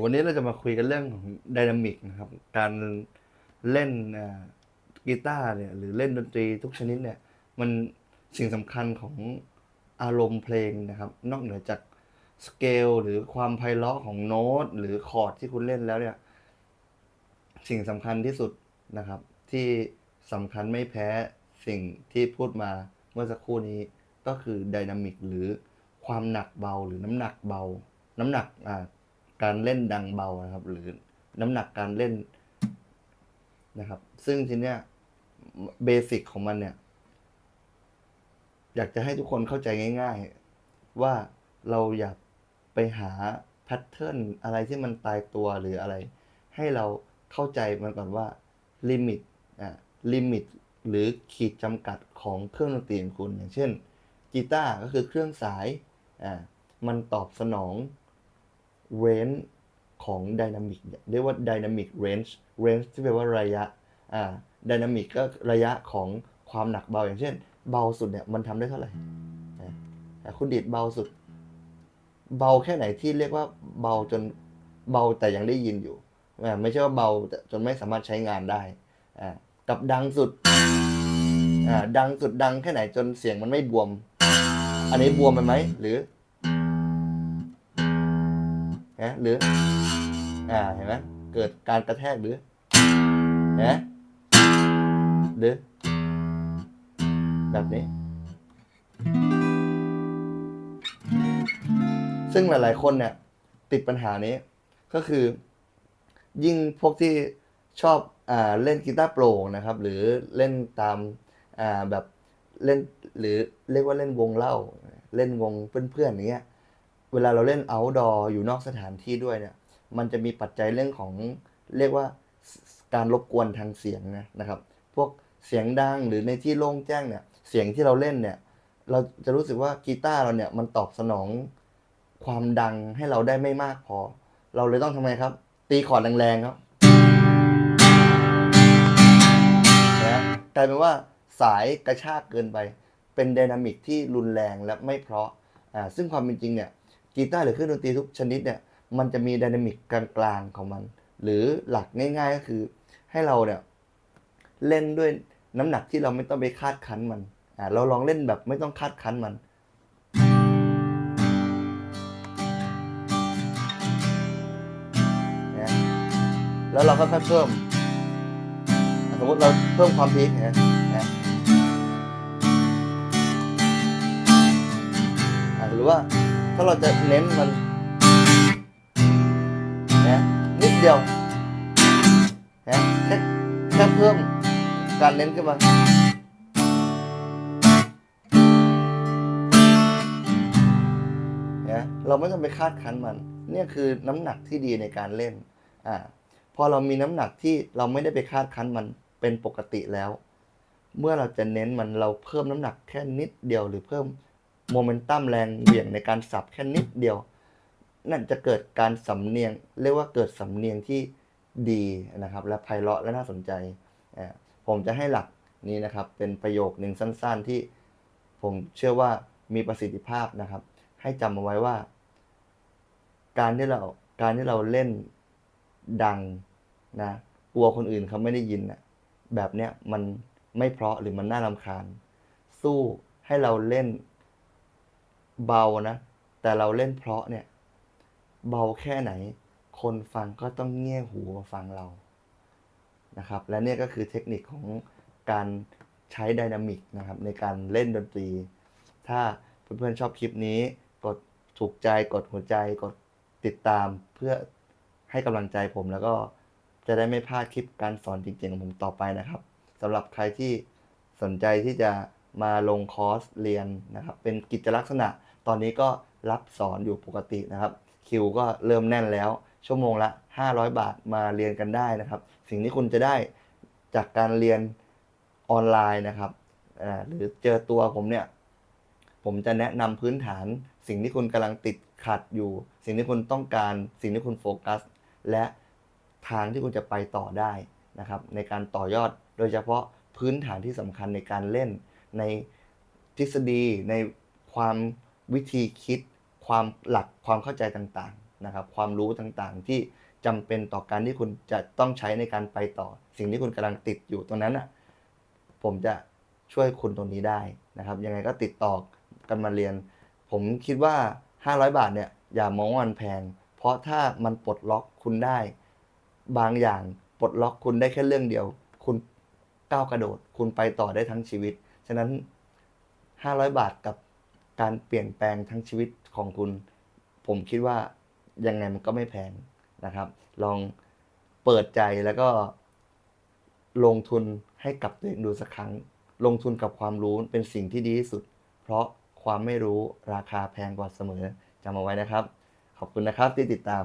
วันนี้เราจะมาคุยกันเรื่องของไดนามิกนะครับ การเล่นกีตาร์เนี่ยหรือเล่นดนตรีทุกชนิดเนี่ยมันสิ่งสำคัญของอารมณ์เพลงนะครับ นอกเหนือจากสเกลหรือความไพเราะของโน้ตหรือคอร์ดที่คุณเล่นแล้วเนี่ยสิ่งสำคัญที่สุดนะครับ ที่สำคัญไม่แพ้สิ่งที่พูดมาเมื่อสักครู่นี้ก็คือไดนามิกหรือความหนักเบาหรือน้ำหนักเบา น้ำหนักอ่า การเล่นดังเบานะครับ หรือน้ำหนักการเล่นนะครับ ซึ่งทีเนี้ยเบสิกของมันเนี่ย อยากจะให้ทุกคนเข้าใจง่าย ๆ ว่าเราอยากไปหาแพทเทิร์นอะไรที่มันตายตัวหรืออะไร ให้เราเข้าใจมันก่อนว่าลิมิตอ่าลิมิตหรือขีดจำกัดของเครื่องดนตรีของคุณอย่างเช่นกีตาร์ก็คือเครื่องสายอ่ามันตอบสนอง เรนจ์ของไดนามิกเรียกว่าไดนามิกเรนจ์เรนจ์ที่แปลว่าระยะอ่าไดนามิกก็ระยะของความหนักเบาอย่างเช่น เบาสุดเนี่ยมันทำได้เท่าไหร่คุณดีดเบาสุด เบาแค่ไหนที่เรียกว่าเบาจนเบาแต่ยังได้ยินอยู่ไม่ใช่ว่าเบาจนไม่สามารถใช้งานได้กับดังสุดดังสุดดังแค่ไหนจนเสียงมันไม่บวม อันนี้บวมไปไหมหรือ นะหรือ อ่าเห็นไหมเกิดการกระแทกหรือนะหรือแบบนี้ ซึ่งหลาย ๆ คนเนี่ย ติดปัญหานี้ ก็คือ ยิ่งพวกที่ชอบอ่าเล่นกีตาร์โปร่งนะครับ หรือเล่นตามอ่าแบบเล่นหรือเรียกว่าเล่นวงเล่า เล่นวงเพื่อนๆอย่างเงี้ย เวลาเราเล่น outdoor อยู่นอกสถานที่ด้วยเนี่ยมันจะมีปัจจัยเรื่องของเรียกว่าการรบกวนทางเสียงนะนะครับ พวกเสียงดังหรือในที่โล่งแจ้งเนี่ยเสียงที่เราเล่นเนี่ยเราจะรู้สึกว่ากีตาร์เราเนี่ยมันตอบสนองความดังให้เราได้ไม่มากพอ เราเลยต้องทำไงครับ ตีคอร์ดแรงๆครับนะกลายเป็นว่าสายกระชากเกินไป เป็นไดนามิกที่รุนแรงและไม่เพราะอ่าซึ่งความเป็นจริงเนี่ย กีตาร์หรือเครื่องดนตรีทุกชนิดเนี่ยมันจะมีไดนามิกกลางๆของมัน หรือหลักง่ายๆก็คือให้เราเนี่ยเล่นด้วยน้ำหนักที่เราไม่ต้องไปคาดคั้นมันอ่าเราลองเล่นแบบไม่ต้องคาดคั้นมันนะแล้วเราก็ค่อยๆเพิ่ม สมมติเราเพิ่มความพีคนะนะหรือว่า ถ้าเราจะเน้นมันนะนิดเดียวนะแค่แค่เพิ่มการเน้นขึ้นมานะเราไม่ต้องไปคาดคั้นมัน เนี่ยคือน้ำหนักที่ดีในการเล่นอ่าพอเรามีน้ำหนักที่เราไม่ได้ไปคาดคั้นมันเป็นปกติแล้ว เมื่อเราจะเน้นมันเราเพิ่มน้ำหนักแค่นิดเดียวหรือเพิ่ม โมเมนตัมแรงเหวี่ยงในการสับแค่นิดเดียว นั่นจะเกิดการสำเนียง เรียกว่าเกิดสำเนียงที่ดีนะครับ และไพเราะและน่าสนใจ ผมจะให้หลักนี้นะครับ เป็นประโยคหนึ่งสั้น ๆที่ผมเชื่อว่ามีประสิทธิภาพนะครับ ให้จำเอาไว้ว่า การที่เราการที่เราเล่นดังนะกลัวคนอื่นเขาไม่ได้ยินนะแบบเนี้ยมันไม่เพราะหรือมันน่ารำคาญ สู้ให้เราเล่น เบานะ แต่เราเล่นเพราะเนี่ย เบาแค่ไหน คนฟังก็ต้องเงี่ยหูมาฟังเรานะครับ และเนี่ยก็คือเทคนิคของการใช้ไดนามิกนะครับ ในการเล่นดนตรี ถ้าเพื่อนๆชอบคลิปนี้ กดถูกใจกดหัวใจกดติดตามเพื่อให้กำลังใจผมแล้วก็จะได้ไม่พลาดคลิปการสอนจริงๆของผมต่อไปนะครับสำหรับใครที่สนใจที่จะ มาลงคอร์สเรียนนะครับ เป็นกิจลักษณะ ตอนนี้ก็รับสอนอยู่ปกตินะครับ คิวก็เริ่มแน่นแล้ว ชั่วโมงละ 500 บาทมาเรียนกันได้นะครับ สิ่งที่คุณจะได้จากการเรียนออนไลน์นะครับหรือเจอตัวผมเนี่ย ผมจะแนะนำพื้นฐาน สิ่งที่คุณกำลังติดขัดอยู่ สิ่งที่คุณต้องการ สิ่งที่คุณโฟกัส และทางที่คุณจะไปต่อได้นะครับ ในการต่อยอดโดยเฉพาะพื้นฐานที่สำคัญในการเล่น ในทฤษฎีในความวิธีคิด ความหลักความเข้าใจต่างๆนะครับ ความรู้ต่างๆ ที่จำเป็นต่อการที่คุณจะต้องใช้ในการไปต่อ สิ่งที่คุณกำลังติดอยู่ตรงนั้นอะผมจะช่วยคุณตรงนี้ได้นะครับ ยังไงก็ติดต่อกันมาเรียน ผมคิดว่า 500 บาทเนี่ยอย่ามองว่ามันแพง เพราะถ้ามันปลดล็อกคุณได้ บางอย่างปลดล็อกคุณได้แค่เรื่องเดียว คุณก้าวกระโดด คุณไปต่อได้ทั้งชีวิต ฉะนั้น 500 บาทกับการเปลี่ยนแปลงทั้งชีวิตของคุณ ผมคิดว่ายังไงมันก็ไม่แพงนะครับ ลองเปิดใจแล้วก็ลงทุนให้กับตัวเองดูสักครั้ง ลงทุนกับความรู้เป็นสิ่งที่ดีที่สุด เพราะความไม่รู้ราคาแพงกว่าเสมอจำเอาไว้นะครับ ขอบคุณนะครับที่ติดตาม